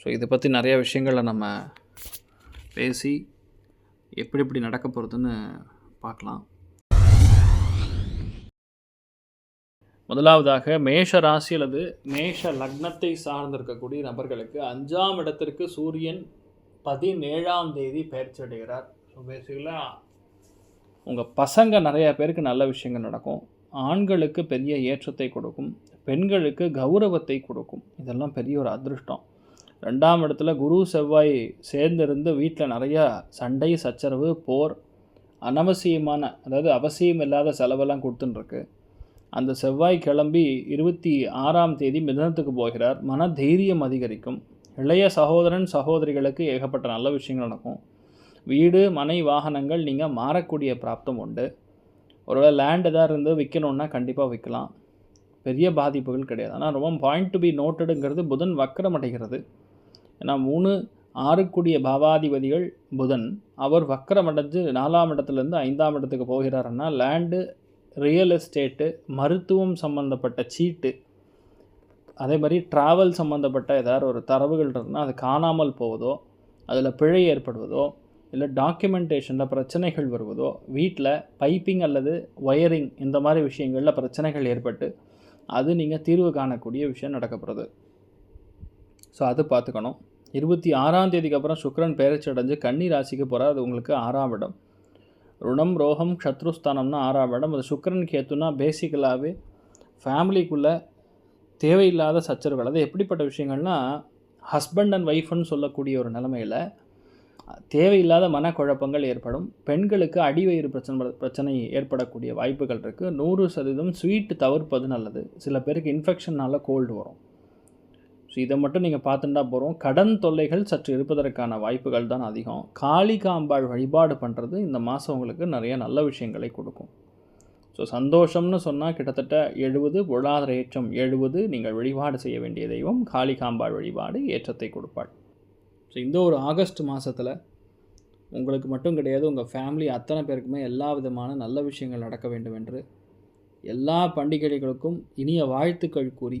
So இதை பற்றி நிறைய விஷயங்களை நம்ம பேசி எப்படி எப்படி நடக்க போகிறதுன்னு பார்க்கலாம். முதலாவதாக மேஷ ராசி அல்லது மேஷ லக்னத்தை சார்ந்திருக்கக்கூடிய நபர்களுக்கு அஞ்சாம் இடத்திற்கு சூரியன் பதினேழாம் தேதி பயிற்சி அடைகிறார். ஸோ பேசிக்கலாக உங்கள் பசங்க நிறையா பேருக்கு நல்ல விஷயங்கள் நடக்கும். ஆண்களுக்கு பெரிய ஏற்றத்தை கொடுக்கும். பெண்களுக்கு கௌரவத்தை கொடுக்கும். இதெல்லாம் பெரிய ஒரு அதிருஷ்டம். ரெண்டாம் இடத்துல குரு செவ்வாய் சேர்ந்திருந்து வீட்டில் நிறையா சண்டை சச்சரவு போர் அனவசியமான அதாவது அவசியம் இல்லாத செலவெல்லாம் கொடுத்துட்டுருக்கு. அந்த செவ்வாய் கிளம்பி இருபத்தி ஆறாம் தேதி மிதனத்துக்கு போகிறார். மன தைரியம் அதிகரிக்கும். இளைய சகோதரன் சகோதரிகளுக்கு ஏகப்பட்ட நல்ல விஷயங்கள் நடக்கும். வீடு மனை வாகனங்கள் நீங்கள் மாறக்கூடிய பிராப்தம் உண்டு. ஒருவேளை லேண்ட் எதாவது இருந்து விற்கணுன்னா கண்டிப்பாக விற்கலாம் பெரிய பாதிப்புகள் கிடையாது. ஆனால் ரொம்ப பாயிண்ட் டு பி நோட்டடுங்கிறது புதன் வக்கரம் அடைகிறது. ஏன்னா மூணு ஆறுக்குடிய பாவாதிபதிகள் புதன். அவர் வக்கரமடைஞ்சு நாலாம் இடத்துலேருந்து ஐந்தாம் இடத்துக்கு போகிறாருன்னா லேண்டு ரியல் எஸ்டேட்டு மருத்துவம் சம்மந்தப்பட்ட சீட்டு அதே மாதிரி ட்ராவல் சம்மந்தப்பட்ட ஏதாவது ஒரு தரவுகள் இருந்தால் அது காணாமல் போவதோ அதில் பிழை ஏற்படுவதோ இல்லை டாக்குமெண்டேஷனில் பிரச்சனைகள் வருவதோ வீட்டில் பைப்பிங் அல்லது ஒயரிங் இந்த மாதிரி விஷயங்களில் பிரச்சனைகள் ஏற்பட்டு அது நீங்கள் தீர்வு காணக்கூடிய விஷயம் நடக்கப்படுறது ஸோ அது பார்த்துக்கணும். இருபத்தி ஆறாம் தேதிக்கு அப்புறம் சுக்கரன் பேரச்சி அடைஞ்சு கன்னி ராசிக்கு போகிறார் அது உங்களுக்கு ஆறாம் இடம். ருணம் ரோகம் சத்ருஸ்தானம்னா ஆறாம் இடம். அது சுக்கரன் கேத்துனா பேசிக்கலாகவே ஃபேமிலிக்குள்ளே தேவையில்லாத சச்சரவுகள். அது எப்படிப்பட்ட விஷயங்கள்னா ஹஸ்பண்ட் அண்ட் ஒய்ஃப்னு சொல்லக்கூடிய ஒரு நிலமையில் தேவையில்லாத மனக்குழப்பங்கள் ஏற்படும். பெண்களுக்கு அடிவயிறு பிரச்சனை பிரச்சனை ஏற்படக்கூடிய வாய்ப்புகள் இருக்குது நூறு சதவீதம் ஸ்வீட்டு தவிர்ப்பது நல்லது. சில பேருக்கு இன்ஃபெக்ஷன்னால் கோல்டு வரும். ஸோ இதை மட்டும் நீங்கள் பார்த்துட்டா போகிறோம் கடன் தொல்லைகள் சற்று இருப்பதற்கான வாய்ப்புகள் தான் அதிகம். காளிகாம்பாள் வழிபாடு பண்ணுறது இந்த மாதம் உங்களுக்கு நிறைய நல்ல விஷயங்களை கொடுக்கும். ஸோ சந்தோஷம்னு சொன்னால் கிட்டத்தட்ட எழுபது பொருளாதார ஏற்றம் எழுபது நீங்கள் வழிபாடு செய்ய வேண்டிய தெய்வம் காளிகாம்பாள் வழிபாடு ஏற்றத்தை கொடுப்பாள். ஸோ இந்த ஒரு ஆகஸ்ட் மாதத்தில் உங்களுக்கு மட்டும் கிடையாது உங்கள் ஃபேமிலி அத்தனை பேருக்குமே எல்லா விதமான நல்ல விஷயங்கள் நடக்க வேண்டும் என்று எல்லா பண்டிகைகளுக்கும் இனிய வாழ்த்துக்கள் கூறி